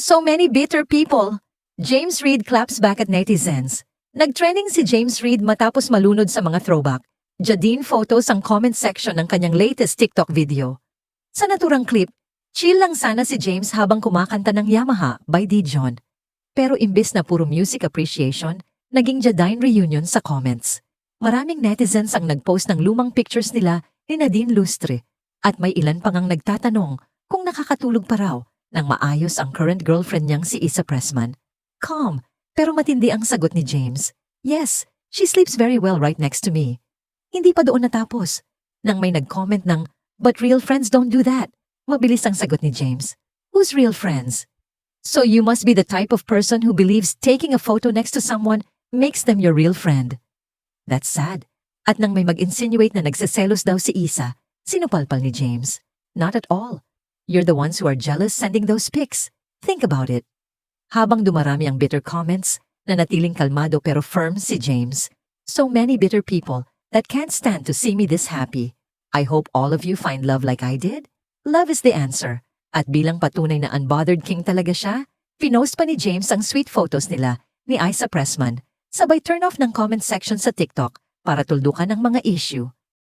So many bitter people. James Reid claps back at netizens. Nagtrending si James Reid matapos malunod sa mga throwback. Jadine photos ang comment section ng kanyang latest TikTok video. Sa naturang clip, chill lang sana si James habang kumakanta ng Yamaha by Dijon. Pero imbis na puro music appreciation, naging Jadine reunion sa comments. Maraming netizens ang nagpost ng lumang pictures nila ni Nadine Lustre at may ilan pang ang nagtatanong kung nakakatulog pa raw nang maayos ang current girlfriend niyang si Isa Pressman. Calm, pero matindi ang sagot ni James. Yes, she sleeps very well right next to me. Hindi pa doon natapos. Nang may nag-comment ng, but real friends don't do that. Mabilis ang sagot ni James. Who's real friends? So you must be the type of person who believes taking a photo next to someone makes them your real friend. That's sad. At nang may mag-insinuate na nagseselos daw si Isa, sinupalpal ni James. Not at all. You're the ones who are jealous sending those pics. Think about it. Habang dumarami ang bitter comments, nanatiling kalmado pero firm si James. So many bitter people that can't stand to see me this happy. I hope all of you find love like I did. Love is the answer. At bilang patunay na unbothered king talaga siya, pinost pa ni James ang sweet photos nila ni Isa Pressman, sabay turn off ng comment section sa TikTok para tuldukan ng mga issue.